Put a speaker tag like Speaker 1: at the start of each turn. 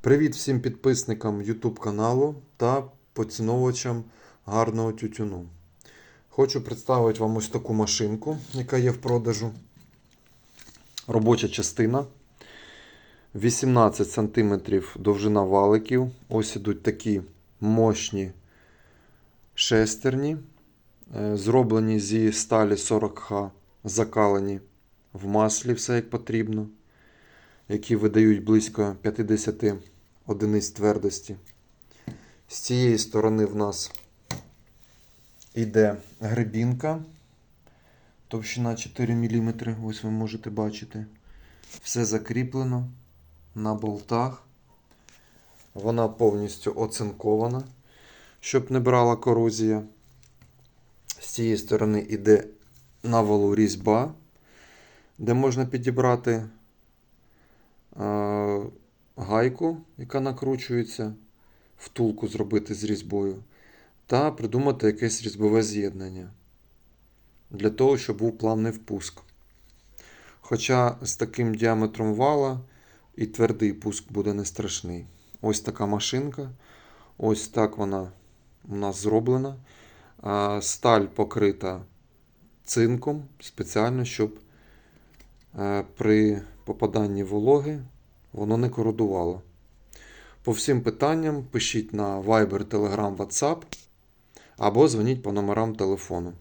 Speaker 1: Привіт всім підписникам YouTube каналу та поціновувачам гарного тютюну. Хочу представити вам ось таку машинку, яка є в продажу. Робоча частина. 18 см довжина валиків. Ось ідуть такі мощні шестерні. Е, Зроблені зі сталі 40Х, закалені в маслі, все як потрібно які видають близько 50 одиниць твердості. З цієї сторони в нас йде гребінка, товщина 4 мм, ось ви можете бачити. Все закріплено на болтах. Вона повністю оцинкована, щоб не брала корозія. З цієї сторони йде навалу різьба, де можна підібрати гайку, яка накручується, втулку зробити з різьбою, та придумати якесь різьбове з'єднання для того, щоб був плавний впуск. Хоча з таким діаметром вала і твердий пуск буде не страшний. Ось така машинка. Ось так вона у нас зроблена. Сталь покрита цинком спеціально, щоб е, при попаданні вологи воно не кородувало. По всім питанням пишіть на Viber, Telegram, WhatsApp або дзвоніть по номерам телефону.